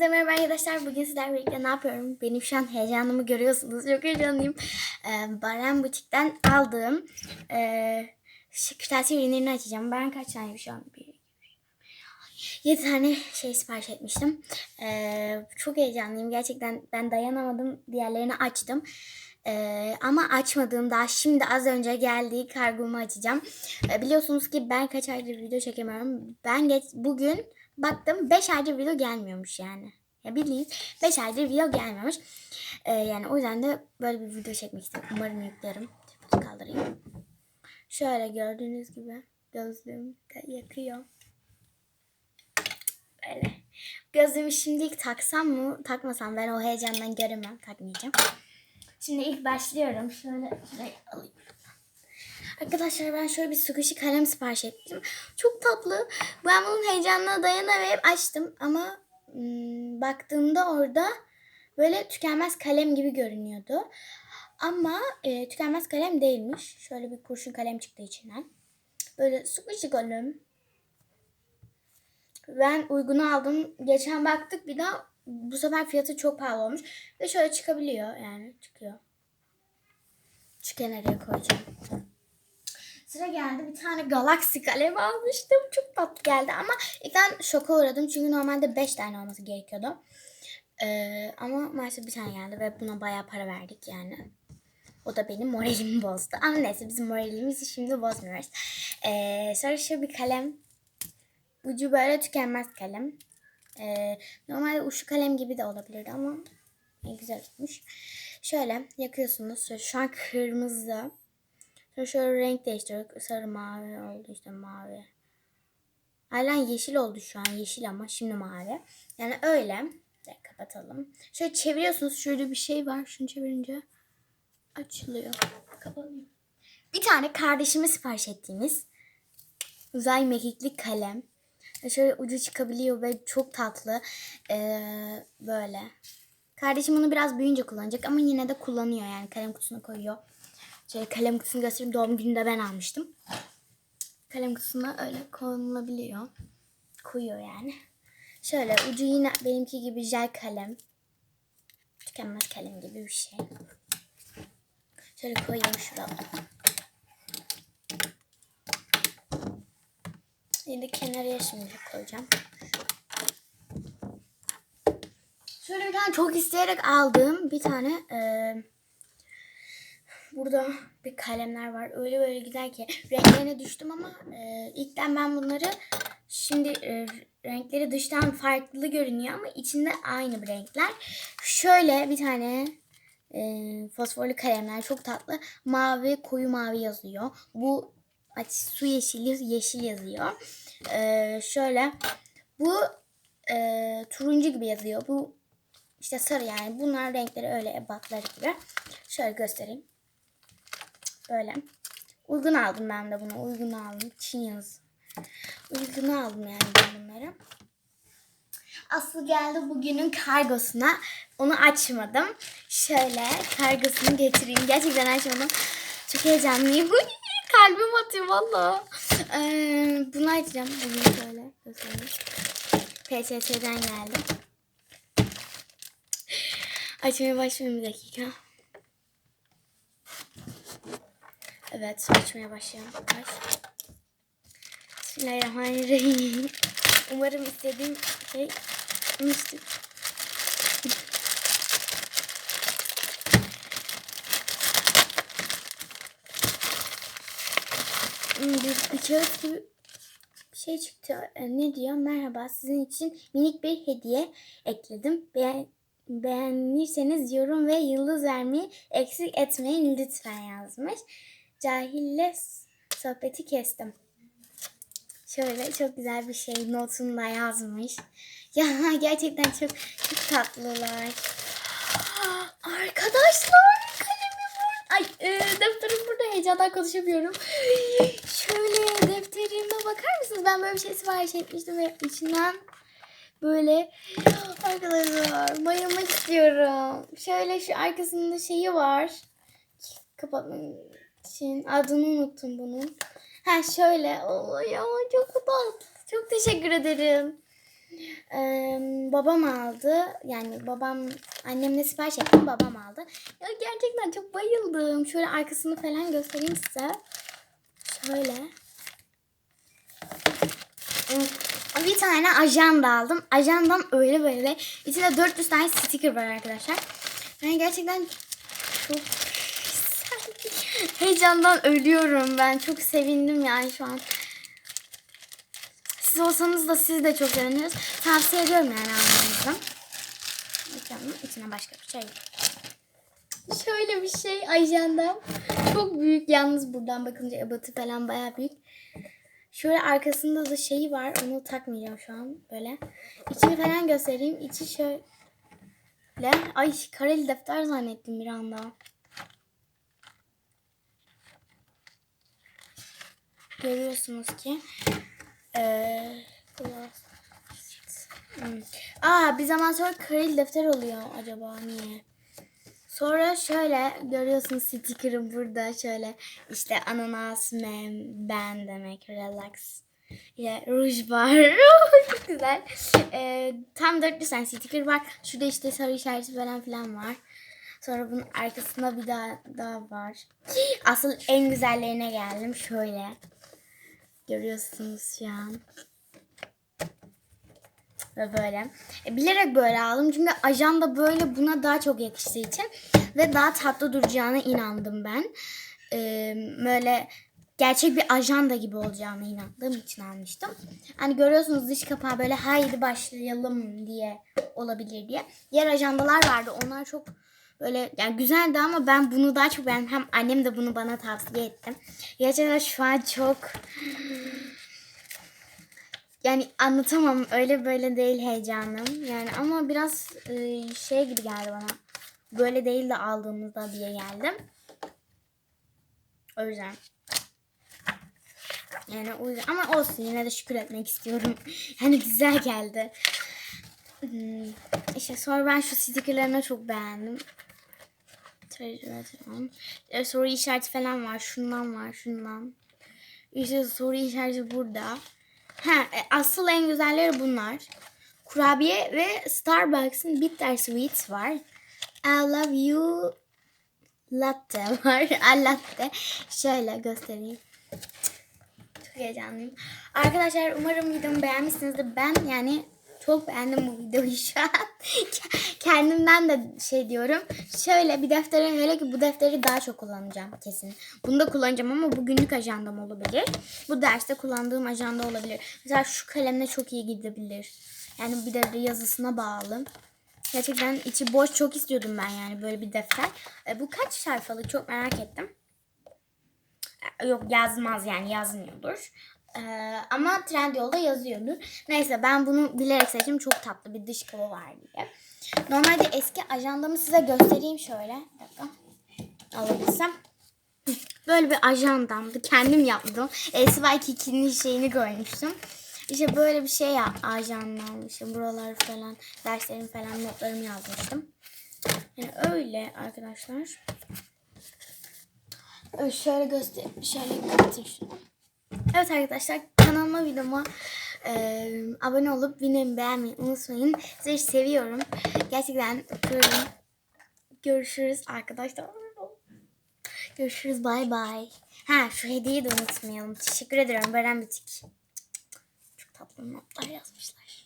Merhaba arkadaşlar. Bugün sizlerle birlikte ne yapıyorum? Benim şu an heyecanımı görüyorsunuz. Çok heyecanlıyım. Ee, Baren Butik'ten aldığım e, kırtasiye ürünlerini açacağım. Ben kaç tane şu an? Bir, 7 tane şey sipariş etmiştim. Ee, çok heyecanlıyım. Gerçekten ben dayanamadım. Diğerlerini açtım. Ee, ama açmadığım daha şimdi az önce geldiği kargomu açacağım. Ee, biliyorsunuz ki ben kaç aydır video çekemiyorum. Ben geç, bugün baktım 5 aydır video gelmiyormuş yani. Ya bildiğiniz 5 aydır video gelmiyormuş. Ee, yani o yüzden de böyle bir video çekmek istedim. Umarım yüklerim. Şöyle kaldırayım. Şöyle gördüğünüz gibi gözlüğüm yakıyor. Böyle. Gözlüğümü şimdilik taksam mı takmasam ben o heyecandan göremem. Takmayacağım. Şimdi ilk başlıyorum. Şöyle şurayı alayım. Arkadaşlar ben şöyle bir squishy kalem sipariş ettim. Çok tatlı. Ben bunun heyecanına dayanamayıp açtım ama hmm, baktığımda orada böyle tükenmez kalem gibi görünüyordu. Ama e, tükenmez kalem değilmiş. Şöyle bir kurşun kalem çıktı içinden. Böyle squishy kalem. Ben uygunu aldım. Geçen baktık bir daha bu sefer fiyatı çok pahalı olmuş. Ve şöyle çıkabiliyor yani çıkıyor. Şu kenara koyacağım. Sıra geldi. Bir tane galaksi kalemi almıştım. Çok tatlı geldi ama ilkten şoka uğradım. Çünkü normalde 5 tane olması gerekiyordu. Ee, ama maalesef bir tane geldi ve buna bayağı para verdik yani. O da benim moralimi bozdu. Ama neyse bizim moralimizi şimdi bozmuyoruz. Ee, sonra şu bir kalem. Ucu böyle tükenmez kalem. Ee, normalde uçlu kalem gibi de olabilirdi ama güzel tutmuş. Şöyle yakıyorsunuz. Şu an kırmızı. Sonra şöyle renk değiştiriyoruz. Sarı mavi oldu işte mavi. Halen yeşil oldu şu an. Yeşil ama şimdi mavi. Yani öyle. De kapatalım. Şöyle çeviriyorsunuz. Şöyle bir şey var. Şunu çevirince açılıyor. Kapanıyor. Bir tane kardeşime sipariş ettiğimiz uzay mekikli kalem. Şöyle ucu çıkabiliyor ve çok tatlı. Ee, böyle. Kardeşim onu biraz büyüyünce kullanacak ama yine de kullanıyor yani kalem kutusuna koyuyor. Şöyle kalem kutusunu göstereyim. Doğum gününde ben almıştım. Kalem kutusuna öyle konulabiliyor. Koyuyor yani. Şöyle ucu yine benimki gibi jel kalem. Tükenmez kalem gibi bir şey. Şöyle koyayım şuraya. Yine kenarıya şimdi koyacağım. Şöyle bir tane çok isteyerek aldığım bir tane eee Burada bir kalemler var. Öyle böyle güzel ki renklerine düştüm ama e, ilkten ben bunları şimdi e, renkleri dıştan farklı görünüyor ama içinde aynı renkler. Şöyle bir tane e, fosforlu kalemler çok tatlı. Mavi, koyu mavi yazıyor. Bu su yeşili, yeşil yazıyor. E, şöyle bu e, turuncu gibi yazıyor. Bu işte sarı yani. Bunlar renkleri öyle ebatları gibi. Şöyle göstereyim. Böyle. Uygun aldım ben de bunu. Uygun aldım. Çin yazı. Uygun aldım yani ben bunları. Aslı geldi bugünün kargosuna. Onu açmadım. Şöyle kargosunu getireyim. Gerçekten açmadım. Çok heyecanlıyım. Kalbim atıyor valla. Ee, bunu açacağım. Bugün şöyle göstereyim. PSS'den geldi. Açmaya başlıyorum bir dakika. Evet açmaya başlayalım. Ay. Bismillahirrahmanirrahim. Umarım istediğim şey olmuştur. Hmm, Bir, bir kağıt gibi bir şey çıktı. Ee, Ne diyor? Merhaba sizin için minik bir hediye ekledim. Beğen, beğenirseniz yorum ve yıldız vermeyi eksik etmeyin lütfen yazmış. Cahille sohbeti kestim. Şöyle çok güzel bir şey notunda yazmış. Ya gerçekten çok çok tatlılar. Arkadaşlar kalemim burada. Ay e, defterim burada heyecandan konuşamıyorum. Şöyle defterime bakar mısınız? Ben böyle bir şey sipariş etmiştim ve içinden böyle arkadaşlar bayılmak istiyorum. Şöyle şu arkasında şeyi var. Kapatmak için adını unuttum bunun. Ha şöyle. Oy ya çok tatlı. Çok teşekkür ederim. Ee, babam aldı. Yani babam annemle sipariş ettim. Babam aldı. Ya gerçekten çok bayıldım. Şöyle arkasını falan göstereyim size. Şöyle. Bir tane ajanda aldım. Ajandan öyle böyle. İçinde 400 tane sticker var arkadaşlar. Yani gerçekten çok heyecandan ölüyorum ben. Çok sevindim yani şu an. Siz olsanız da siz de çok seviniriz. Tavsiye ediyorum yani almanızı. Bakalım içine başka bir şey. Şöyle bir şey ajandam. Çok büyük yalnız buradan bakınca ebatı falan baya büyük. Şöyle arkasında da şeyi var. Onu takmayacağım şu an böyle. İçini falan göstereyim. İçi şöyle. Ay kareli defter zannettim bir anda. Görüyorsunuz ki. Ee. Aa bir zaman sonra kareli defter oluyor acaba niye? Sonra şöyle görüyorsunuz sticker'ı burada şöyle işte ananas mem ben demek relax. Ya ruj var. Çok güzel. Ee, tam 400 tane sticker var. Şurada işte sarı işareti falan filan var. Sonra bunun arkasında bir daha daha var. Asıl en güzellerine geldim. Şöyle. Görüyorsunuz şu an. Ve böyle. E, bilerek böyle aldım. Çünkü ajanda böyle buna daha çok yakıştığı için. Ve daha tatlı duracağına inandım ben. E, böyle gerçek bir ajanda gibi olacağına inandığım için almıştım. Hani görüyorsunuz dış kapağı böyle haydi başlayalım diye olabilir diye. Diğer ajandalar vardı. Onlar çok böyle yani güzeldi ama ben bunu daha çok beğendim. Hem annem de bunu bana tavsiye etti. Gerçekten şu an çok yani anlatamam öyle böyle değil heyecanım. Yani ama biraz e, şey gibi geldi bana. Böyle değil de aldığımızda diye geldim. O yüzden. Yani o yüzden ama olsun yine de şükür etmek istiyorum. Yani güzel geldi. Hmm, İşte sonra ben şu stickerlarını çok beğendim. E, soru işareti falan var. Şundan var, şundan. İşte soru işareti burada. Ha, e, asıl en güzelleri bunlar. Kurabiye ve Starbucks'ın Bitter Sweets var. I love you latte var. A latte. Şöyle göstereyim. Çok heyecanlıyım. Arkadaşlar umarım videomu beğenmişsinizdir. Ben yani çok beğendim bu videoyu şu an. Kendimden de şey diyorum. Şöyle bir deftere hele ki bu defteri daha çok kullanacağım kesin. Bunu da kullanacağım ama bu günlük ajandam olabilir. Bu derste kullandığım ajanda olabilir. Mesela şu kalemle çok iyi gidebilir. Yani bir de yazısına bağlı. Gerçekten içi boş çok istiyordum ben yani böyle bir defter. E, bu kaç sayfalık çok merak ettim. E, Yok yazmaz yani yazmıyordur. Ee, ama Trendyol'da yazıyordur. Neyse ben bunu bilerek seçtim. Çok tatlı bir dış kolu var diye. Normalde eski ajandamı size göstereyim şöyle. Bir dakika. Alabilsem. Böyle bir ajandamdı. Kendim yaptım. SY2'nin şeyini görmüştüm. İşte böyle bir şey ya ajandam. İşte buralar falan derslerim falan notlarımı yazmıştım. Yani öyle arkadaşlar. Öyle şöyle göster şöyle kapatayım şunu. Evet arkadaşlar kanalıma videoma e, abone olup videomu beğenmeyi unutmayın. Sizi seviyorum. Gerçekten öpüyorum. Görüşürüz arkadaşlar. Görüşürüz bay bay. Ha şu hediyeyi de unutmayalım. Teşekkür ederim Beren Bitik. Çok tatlı notlar yazmışlar.